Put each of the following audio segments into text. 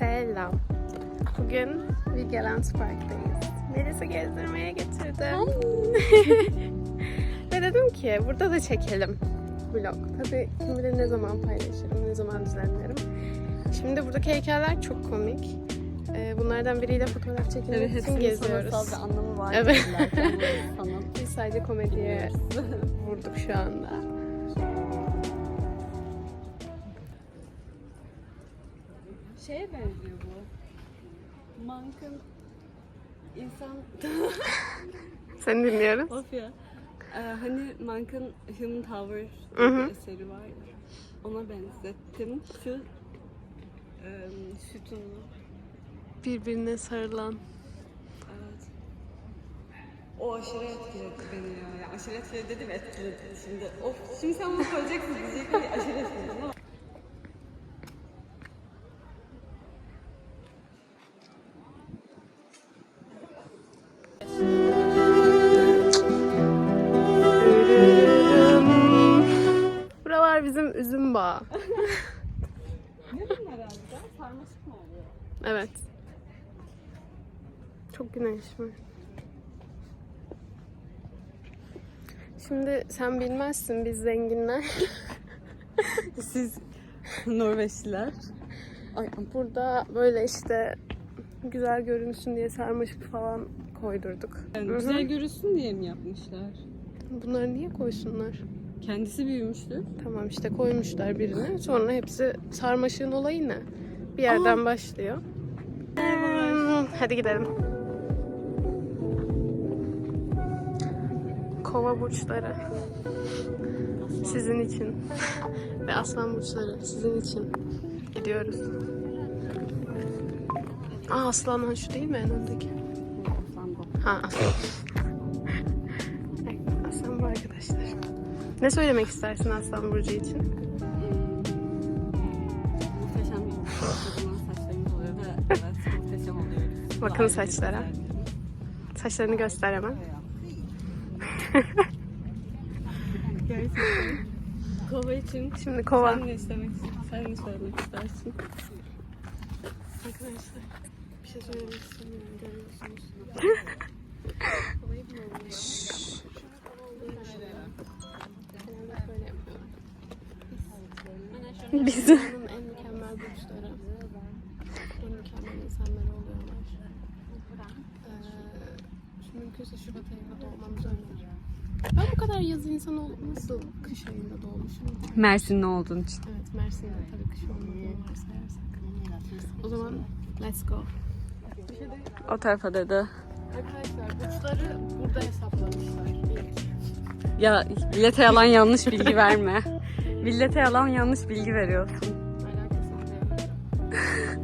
Selam. Bugün Vigeland Park'tayız. Melis'i gezdirmeye getirdim. Ve dedim ki burada da çekelim vlog. Tabii kim bilir ne zaman paylaşırım, ne zaman düzenlerim. Şimdi buradaki heykeller çok komik. Ee, bunlardan biriyle fotoğraf çekilmek Evet, için geziyoruz. bir anlamı var. Evet. Biz sadece komediye vurduk şu anda. Şeye benziyor bu. Monk'ın insan... Seni dinliyoruz. of ya. Ee, hani Monk'ın Human Tower Hı eseri var ya. Ona benzettim. Şu e, sütununu. Birbirine sarılan. Evet. O aşırı etkiledi beni ya. ya aşırı etkiledi dedim etkiledi. Şimdi of şimdi sen bunu söyleyeceksin diyecek ki aşırı etkiledi Çok güneş var. Şimdi sen bilmezsin biz zenginler. Siz Norveçliler. Ay, burada böyle işte güzel görünsün diye sarmaşık falan koydurduk. Yani Hı hı. güzel görünsün diye mi yapmışlar? Bunları niye koysunlar? Kendisi büyümüştü. Tamam işte koymuşlar birini. Sonra hepsi sarmaşığın olayı ne? Bir yerden başlıyor. Hmm, Hadi gidelim. Kova burçları. Sizin için. Ve aslan burçları sizin için. Gidiyoruz. Aa aslan şu değil mi en öndeki? Ha aslan. Evet, aslan bu arkadaşlar. Ne söylemek istersin aslan burcu için? Muhteşem bir kocaman saçlarımız oluyor ve evet muhteşem oluyoruz. Bakın saçlara. Saçlarını göster hemen. Gerçekten. Kova için Şimdi kova. sen ne istemek sen ne söylemek istersin? Arkadaşlar bir şey söylemek istemiyorum görüyorsunuz. Kovayı. Biz dünyanın en mükemmel burçları. En mükemmel insanları oluyorlar. Ee, mümkünse Şubat ayında doğmamızı öneriyorum. Ben bu kadar yaz insanı olup nasıl kış ayında Mersinli olduğun için. Evet Mersin'de tabii kış olmadığını varsayarsak. O zaman let's go. O tarafa dedi. Arkadaşlar burçları burada hesaplamışlar. Ya millete yalan yanlış bilgi verme. Millete yalan yanlış bilgi veriyorsun. Alakasız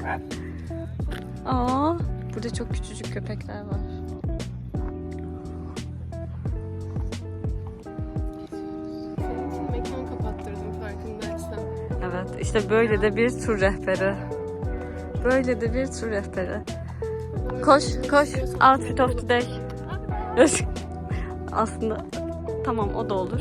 ne? Aa, burada çok küçücük köpekler var. Evet, işte böyle de bir tur rehberi. Böyle de bir tur rehberi. Koş, koş. Outfit of the day. Aslında tamam o da olur.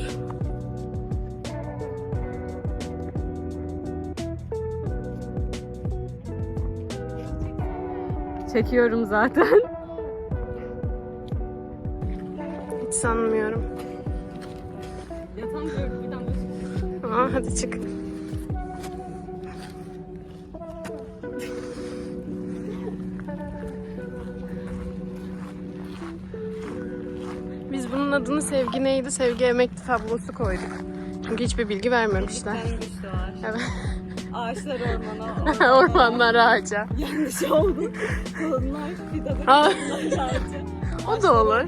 Çekiyorum zaten. Hiç sanmıyorum. Yatan bir damla Aa, hadi çık. Adını sevgi neydi? Sevgi emekli tablosu koyduk. Çünkü hiçbir bilgi vermemişler. Evet. Ağaçlar ormana, Ormanlar ağaca. yanlış oldu. Aa, kolunlar ağaca. o da olur.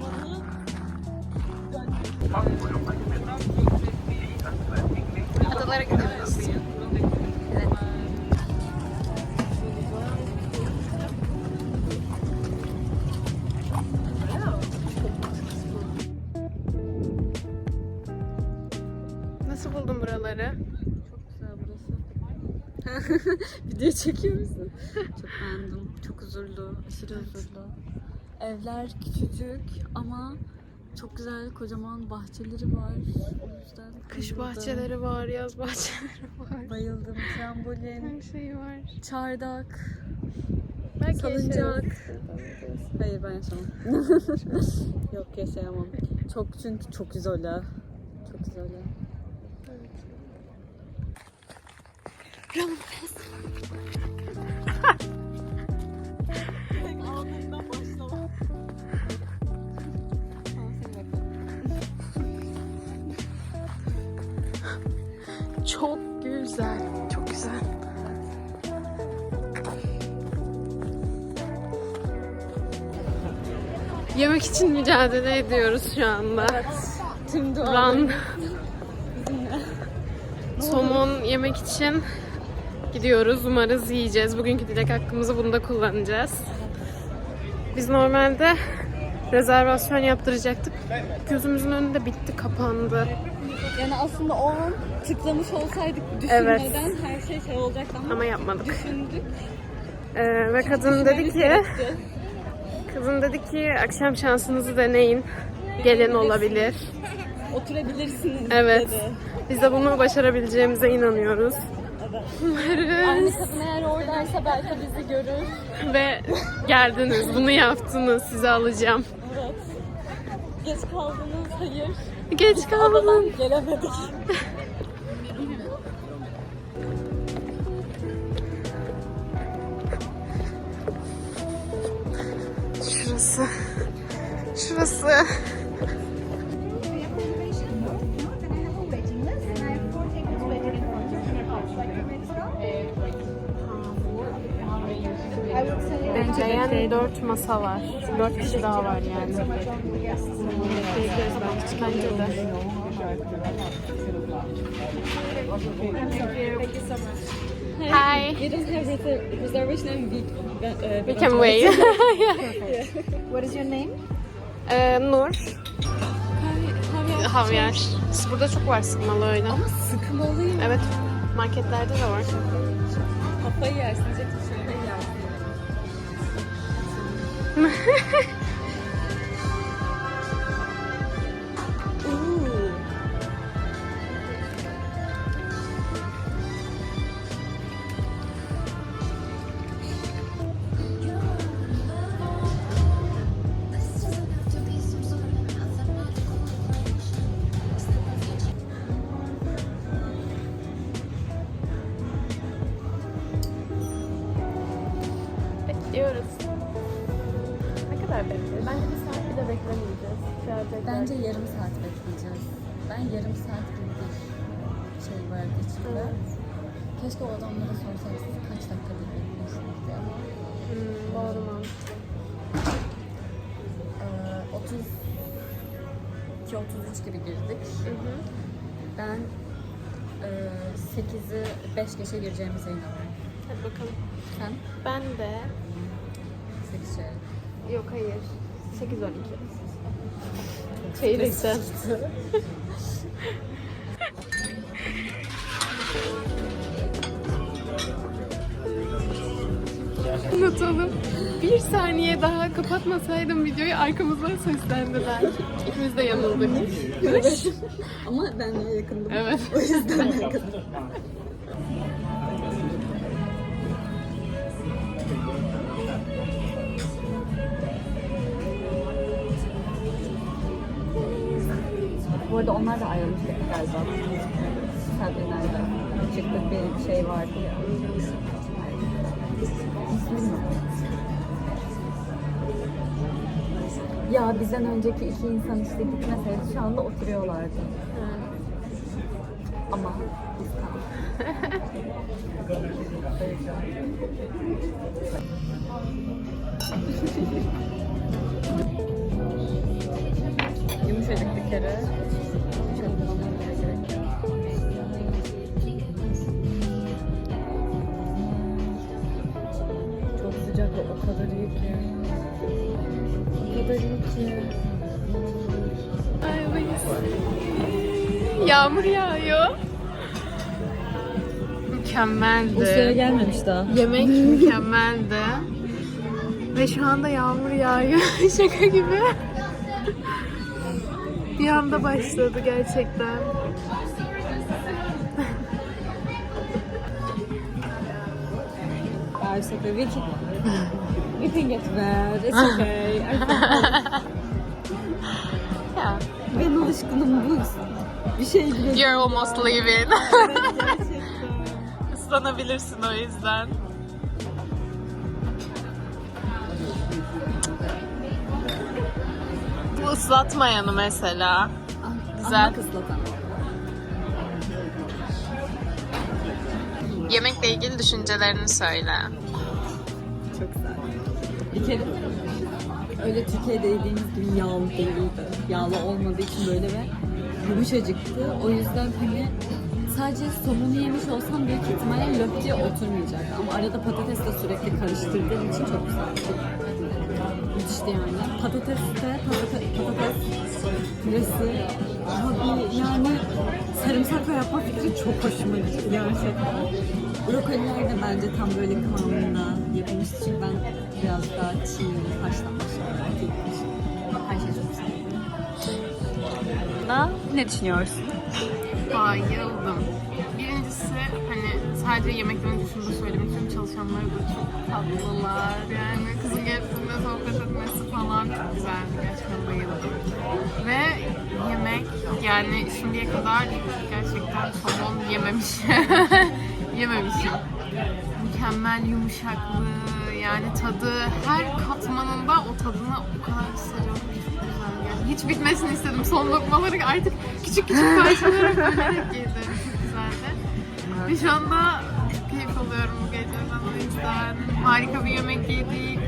Adalara gidiyoruz. Nasıl Video çekiyor musun? Çok beğendim. Çok huzurlu, aşırı huzurlu. Evler küçücük ama Çok güzel kocaman bahçeleri var. O yüzden Kış bayıldım. bahçeleri var, yaz bahçeleri var. Bayıldım. Trambolin, Her şey var. çardak. Belki Salıncak. Hayır ben yaşamam. Yok yaşayamam. Çok çünkü çok izole. Çok izole. Başlama. Çok güzel. Çok güzel. Yemek için mücadele ediyoruz şu anda. Tüm Run. Somon yemek için gidiyoruz. Umarız yiyeceğiz. Bugünkü dilek hakkımızı bunda kullanacağız. Biz normalde rezervasyon yaptıracaktık. Gözümüzün önünde bitti, kapandı. Yani aslında o an tıklamış olsaydık Evet. düşünmeden her şey şey olacaktı ama, Ama yapmadık. düşündük. Ee, ve kadın dedi ki, gerekti. kadın dedi ki akşam şansınızı deneyin. Gelen olabilir. Oturabilirsiniz Evet. dedi. Biz de bunu başarabileceğimize inanıyoruz. Evet. Umarız. Aynı kadın eğer oradaysa belki bizi görür. Ve geldiniz, bunu yaptınız. Sizi alacağım. Evet. Geç kaldınız, hayır. Geç kaldım. Adadan gelemedik. Şurası. Şurası. Bekleyen 4 masa var. 4 kişi daha var yani. Bekleyeceğiz bence. Bence de. Hi. We don't have reser- reservation and we, uh, We can wait. What is your name? Ee, Nur. Havyar. Burada çok var sıkmalı öyle. Ama sıkmalıyım. Evet. Marketlerde de var. Kafayı yersin. Ooh. Bekliyoruz. Ne kadar bekleyeceğiz? Bence bir saat bile beklemeyeceğiz. Bence yarım saat bekleyeceğiz. Ben yarım saat gibi bir şey vardı içimde. Keşke o adamlara sorsaydık siz kaç dakikadır bekliyorsunuz diye ama Hmm, doğru mantıklı. eee, 32 33 gibi girdik. Hı hı. Ben eee 8'i 5 geçe gireceğimize inanıyorum. Hadi bakalım. Sen? Ben de 8 şey. yok hayır. 8 12. Çeyrekten. Unutalım. Bir saniye daha kapatmasaydım videoyu arkamızdan seslendiler. İkimiz de yanıldık. Ama ben daha yakındım. Evet. O yüzden yakındım. Bu arada onlar da ayrılmıştı galiba. Sabrinler'de. Çıktık bir şey vardı ya. Ya bizden önceki iki insan işte gitmeseydi şu anda oturuyorlardı. Ama Yok. Çok sıcak ve o kadar iyi ki. O kadar iyi ki. Ay, Yağmur yağıyor. Mükemmeldi. gelmemiş daha. Yemek mükemmeldi. Ve şu anda yağmur yağıyor. Şaka gibi. Bir anda başladı gerçekten. Sophie, we can, we can get mad. It's okay. Ben alışkınım bu. Bir şey bile You're almost leaving. Islanabilirsin o yüzden. Bu ıslatmayanı mesela. Güzel. Ama kıslatan. Yemekle ilgili düşüncelerini söyle. Çok güzel. Bir kere öyle Türkiye'de yediğimiz gibi yağlı değildi. Yağlı olmadığı için böyle ve yumuşacıktı. O yüzden hani sadece somonu yemiş olsam büyük ihtimalle löp diye oturmayacaktı. Ama arada patatesle sürekli karıştırdığım için çok güzel. Müthişti yani. Patates de patates, patates püresi abi yani sarımsakla yapma fikri çok hoşuma gitti gerçekten. Brokoliler de bence tam böyle kıvamında yapılmış çünkü ben biraz daha çiğ haşlanmış olarak yemiştim. Her şey çok güzel. Ne düşünüyorsun? Bayıldım. Sadece yemeklerin dışında söylemek istiyorum çalışanları da çok tatlılar. Yani kızın gelip bizimle sohbet etmesi falan çok güzeldi. Gerçekten bayıldım. Ve yemek yani şimdiye kadar gerçekten somon yememiş. yememişim. Mükemmel yumuşaklığı yani tadı her katmanında o tadını o kadar hissediyorum hiç bitmesini istedim. Son lokmaları artık küçük küçük parçalara bölerek yedim. Ve şu anda keyif alıyorum bu geceden o yüzden. Harika bir yemek yedik.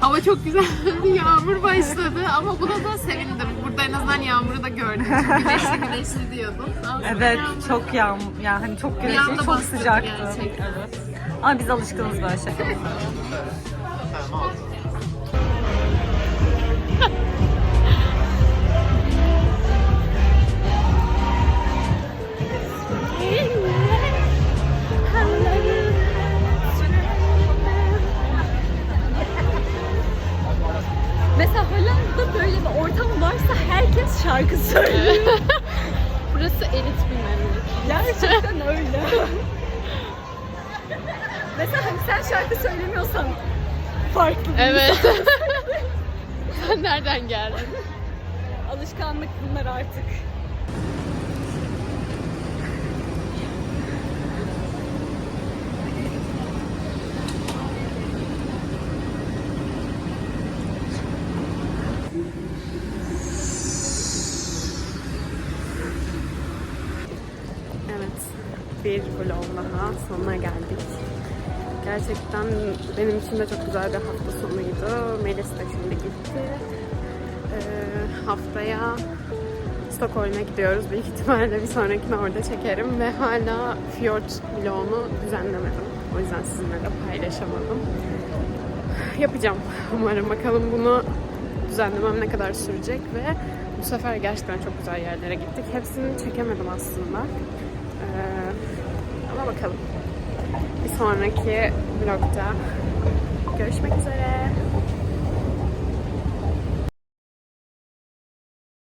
Hava çok güzeldi. Yağmur başladı ama buna da sevindim. Burada en azından yağmuru da gördüm. Çünkü güneşli güneşli diyordum. Ama Evet yağmur- çok yağmur yani hani çok Bir güneşli anda çok bastırdı sıcaktı. gerçekten. Ama biz alışkınız böyle şey. Mesela Hollanda'da böyle bir ortam varsa herkes şarkı söylüyor. Burası elit bir memleket. Gerçekten öyle. Mesela hani sen şarkı söylemiyorsan farklı bir Evet. Sen nereden geldin? alışkanlık bunlar artık. Evet, bir vlog daha sonuna geldik. Gerçekten benim için de çok güzel bir hafta sonuydu. Melis de şimdi gitti. Ee, haftaya Stockholm'a gidiyoruz. Büyük ihtimalle bir sonrakini orada çekerim ve hala Fjord vlogunu düzenlemedim. O yüzden sizinle de paylaşamadım. Yapacağım umarım. Bakalım bunu düzenlemem ne kadar sürecek ve bu sefer gerçekten çok güzel yerlere gittik. Hepsini çekemedim aslında. Ee, bakalım. Bir sonraki vlogda görüşmek üzere.